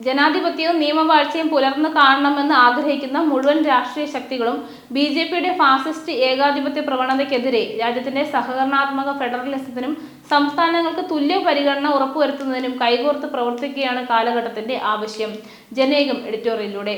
ജനാധിപത്യവും നിയമവാഴ്ചയും പുലർന്നു കാണണമെന്ന് ആഗ്രഹിക്കുന്ന മുഴുവൻ രാഷ്ട്രീയ ശക്തികളും ബി ജെ പിയുടെ ഫാസിസ്റ്റ് ഏകാധിപത്യ പ്രവണതയ്ക്കെതിരെ രാജ്യത്തിന്റെ സഹകരണാത്മക ഫെഡറലിസത്തിനും സംസ്ഥാനങ്ങൾക്ക് തുല്യ പരിഗണന ഉറപ്പുവരുത്തുന്നതിനും കൈകോർത്ത് പ്രവർത്തിക്കുകയാണ് കാലഘട്ടത്തിന്റെ ആവശ്യം. ജനേകം എഡിറ്റോറിയലിലൂടെ.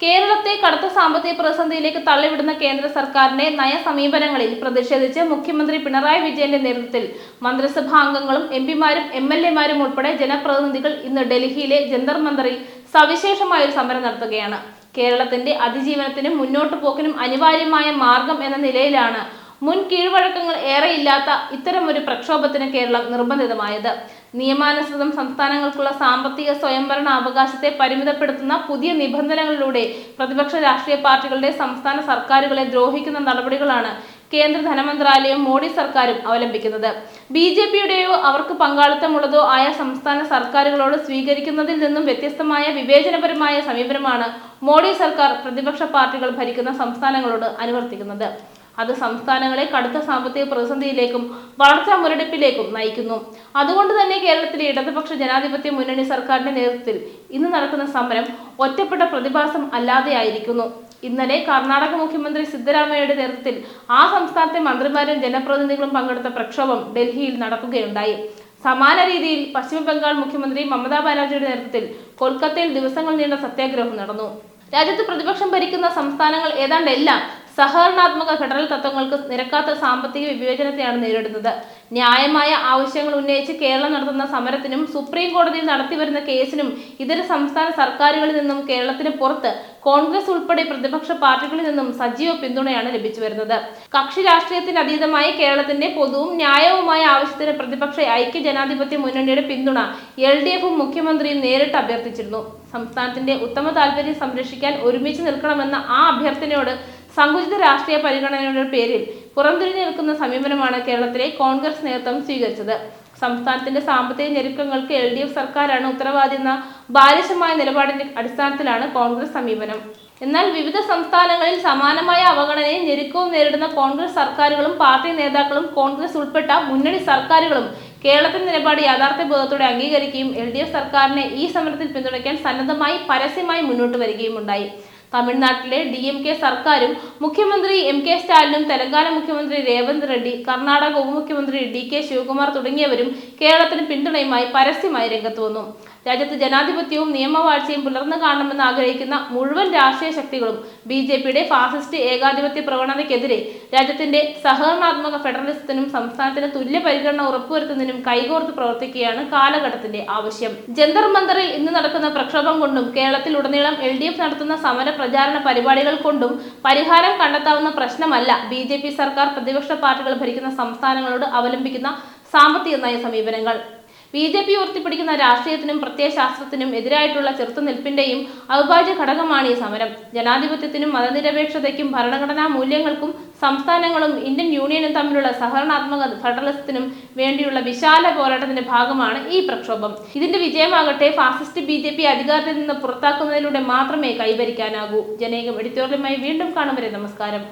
കേരളത്തെ കടുത്ത സാമ്പത്തിക പ്രതിസന്ധിയിലേക്ക് തള്ളിവിടുന്ന കേന്ദ്ര സർക്കാരിന്റെ നയസമീപനങ്ങളിൽ പ്രതിഷേധിച്ച് മുഖ്യമന്ത്രി പിണറായി വിജയന്റെ നേതൃത്വത്തിൽ മന്ത്രിസഭാ അംഗങ്ങളും എം പിമാരും എം എൽ എമാരും ഉൾപ്പെടെ ജനപ്രതിനിധികൾ ഇന്ന് ഡൽഹിയിലെ ജന്തർ മന്ദറിൽ സവിശേഷമായ ഒരു സമരം നടത്തുകയാണ്. കേരളത്തിന്റെ അതിജീവനത്തിനും മുന്നോട്ടു പോക്കിനും അനിവാര്യമായ മാർഗം എന്ന നിലയിലാണ് മുൻ കീഴ്വഴക്കങ്ങൾ ഏറെയില്ലാത്ത ഒരു പ്രക്ഷോഭത്തിന് കേരളം നിർബന്ധിതമായത്. നിയമാനുസൃതം സംസ്ഥാനങ്ങൾക്കുള്ള സാമ്പത്തിക സ്വയംഭരണ അവകാശത്തെ പരിമിതപ്പെടുത്തുന്ന പുതിയ നിബന്ധനകളിലൂടെ പ്രതിപക്ഷ രാഷ്ട്രീയ പാർട്ടികളുടെ സംസ്ഥാന സർക്കാരുകളെ ദ്രോഹിക്കുന്ന നടപടികളാണ് കേന്ദ്ര ധനമന്ത്രാലയം മോഡി സർക്കാരും അവലംബിക്കുന്നത്. ബി ജെ പിയുടെയോ അവർക്ക് പങ്കാളിത്തമുള്ളതോ ആയ സംസ്ഥാന സർക്കാരുകളോട് സ്വീകരിക്കുന്നതിൽ നിന്നും വ്യത്യസ്തമായ വിവേചനപരമായ സമീപനമാണ് മോഡി സർക്കാർ പ്രതിപക്ഷ പാർട്ടികൾ ഭരിക്കുന്ന സംസ്ഥാനങ്ങളോട് അനുവർത്തിക്കുന്നത്. അത് സംസ്ഥാനങ്ങളെ കടുത്ത സാമ്പത്തിക പ്രതിസന്ധിയിലേക്കും വളർച്ചാ മുരടിപ്പിലേക്കും നയിക്കുന്നു. അതുകൊണ്ട് തന്നെ കേരളത്തിലെ ഇടതുപക്ഷ ജനാധിപത്യ മുന്നണി സർക്കാരിന്റെ നേതൃത്വത്തിൽ ഇന്ന് നടക്കുന്ന സമരം ഒറ്റപ്പെട്ട പ്രതിഭാസം അല്ലാതെയായിരിക്കുന്നു ഇന്നലെ കർണാടക മുഖ്യമന്ത്രി സിദ്ധരാമയ്യയുടെ നേതൃത്വത്തിൽ ആ സംസ്ഥാനത്തെ മന്ത്രിമാരും ജനപ്രതിനിധികളും പങ്കെടുത്ത പ്രക്ഷോഭം ഡൽഹിയിൽ നടക്കുകയുണ്ടായി. സമാന രീതിയിൽ പശ്ചിമ ബംഗാൾ മുഖ്യമന്ത്രി മമതാ ബാനർജിയുടെ നേതൃത്വത്തിൽ കൊൽക്കത്തയിൽ ദിവസങ്ങൾ നീണ്ട സത്യാഗ്രഹം നടന്നു. രാജ്യത്ത് പ്രതിപക്ഷം ഭരിക്കുന്ന സംസ്ഥാനങ്ങൾ ഏതാണ്ടെല്ലാം സഹകരണാത്മക ഫെഡറൽ തത്വങ്ങൾക്ക് നിരക്കാത്ത സാമ്പത്തിക വിവേചനത്തെയാണ് നേരിടുന്നത്. ന്യായമായ ആവശ്യങ്ങൾ ഉന്നയിച്ച് കേരളം നടത്തുന്ന സമരത്തിനും സുപ്രീം കോടതിയിൽ നടത്തിവരുന്ന കേസിനും ഇതര സംസ്ഥാന സർക്കാരുകളിൽ നിന്നും കേരളത്തിന് പുറത്ത് കോൺഗ്രസ് ഉൾപ്പെടെ പ്രതിപക്ഷ പാർട്ടികളിൽ നിന്നും സജീവ പിന്തുണയാണ് ലഭിച്ചു വരുന്നത്. കക്ഷി രാഷ്ട്രീയത്തിന് അതീതമായി കേരളത്തിന്റെ പൊതുവും ന്യായവുമായ ആവശ്യത്തിന് പ്രതിപക്ഷ ഐക്യ ജനാധിപത്യ മുന്നണിയുടെ പിന്തുണ എൽ ഡി എഫും മുഖ്യമന്ത്രിയും നേരിട്ട് അഭ്യർത്ഥിച്ചിരുന്നു. സംസ്ഥാനത്തിന്റെ ഉത്തമ താല്പര്യം സംരക്ഷിക്കാൻ ഒരുമിച്ച് നിൽക്കണമെന്ന ആ അഭ്യർത്ഥനയോട് സങ്കുചിത രാഷ്ട്രീയ പരിഗണനയുടെ പേരിൽ പുറംതിരിഞ്ഞു നിൽക്കുന്ന സമീപനമാണ് കേരളത്തിലെ കോൺഗ്രസ് നേതൃത്വം സ്വീകരിച്ചത്. സംസ്ഥാനത്തിന്റെ സാമ്പത്തിക ഞെരുക്കങ്ങൾക്ക് എൽ ഡി എഫ് സർക്കാരാണ് ഉത്തരവാദി എന്ന ബാലിശമായ നിലപാടിന്റെ അടിസ്ഥാനത്തിലാണ് കോൺഗ്രസ് സമീപനം. എന്നാൽ വിവിധ സംസ്ഥാനങ്ങളിൽ സമാനമായ അവഗണനയും ഞെരുക്കവും നേരിടുന്ന കോൺഗ്രസ് സർക്കാരുകളും പാർട്ടി നേതാക്കളും കോൺഗ്രസ് ഉൾപ്പെട്ട മുന്നണി സർക്കാരുകളും കേരളത്തിന്റെ നിലപാട് യാഥാർത്ഥ്യബോധത്തോടെ അംഗീകരിക്കുകയും എൽ ഡി എഫ് സർക്കാരിനെ ഈ സമരത്തിൽ പിന്തുണയ്ക്കാൻ സന്നദ്ധമായി പരസ്യമായി മുന്നോട്ട് വരികയും ഉണ്ടായി തമിഴ്നാട്ടിലെ ഡി എം കെ സർക്കാരും മുഖ്യമന്ത്രി എം കെ സ്റ്റാലിനും തെലങ്കാന മുഖ്യമന്ത്രി രേവന്ത് റെഡ്ഡി കർണാടക ഉപമുഖ്യമന്ത്രി ഡി കെ ശിവകുമാർ തുടങ്ങിയവരും കേരളത്തിന് പിന്തുണയുമായി പരസ്യമായി രംഗത്ത് വന്നു. രാജ്യത്ത് ജനാധിപത്യവും നിയമവാഴ്ചയും പുലർന്നു കാണണമെന്ന് ആഗ്രഹിക്കുന്ന മുഴുവൻ രാഷ്ട്രീയ ശക്തികളും ബി ജെ പിയുടെ ഫാസിസ്റ്റ് ഏകാധിപത്യ പ്രവണതയ്ക്കെതിരെ രാജ്യത്തിന്റെ സഹകരണാത്മക ഫെഡറലിസത്തിനും സംസ്ഥാനത്തിന് തുല്യ പരിഗണന ഉറപ്പുവരുത്തുന്നതിനും കൈകോർത്ത് പ്രവർത്തിക്കുകയാണ് കാലഘട്ടത്തിന്റെ ആവശ്യം. ജന്തർ മന്ദറിൽ ഇന്ന് നടക്കുന്ന പ്രക്ഷോഭം കൊണ്ടും കേരളത്തിൽ ഉടനീളം എൽ ഡി എഫ് നടത്തുന്ന സമര പ്രചാരണ പരിപാടികൾ കൊണ്ടും പരിഹാരം കണ്ടെത്താവുന്ന പ്രശ്നമല്ല. ബി ജെ പി സർക്കാർ പ്രതിപക്ഷ പാർട്ടികൾ ഭരിക്കുന്ന സംസ്ഥാനങ്ങളോട് അവലംബിക്കുന്ന സാമ്പത്തിക നയ സമീപനങ്ങൾ. ബി ജെ പി ഉയർത്തിപ്പിടിക്കുന്ന രാഷ്ട്രീയത്തിനും പ്രത്യയശാസ്ത്രത്തിനും എതിരായിട്ടുള്ള ചെറുത്തുനിൽപ്പിന്റെയും അവിഭാജ്യ ഘടകമാണ് ഈ സമരം. ജനാധിപത്യത്തിനും മതനിരപേക്ഷതയ്ക്കും ഭരണഘടനാ മൂല്യങ്ങൾക്കും സംസ്ഥാനങ്ങളും ഇന്ത്യൻ യൂണിയനും തമ്മിലുള്ള സഹകരണാത്മക ഫെഡറലിസത്തിനും വേണ്ടിയുള്ള വിശാല പോരാട്ടത്തിന്റെ ഭാഗമാണ് ഈ പ്രക്ഷോഭം. ഇതിന്റെ വിജയമാകട്ടെ ഫാസിസ്റ്റ് ബി ജെ പി അധികാരത്തിൽ നിന്ന് പുറത്താക്കുന്നതിലൂടെ മാത്രമേ കൈവരിക്കാനാകൂ. ജനേകം എഡിറ്റോറിയലുമായി വീണ്ടും കാണും വരെ. നമസ്കാരം.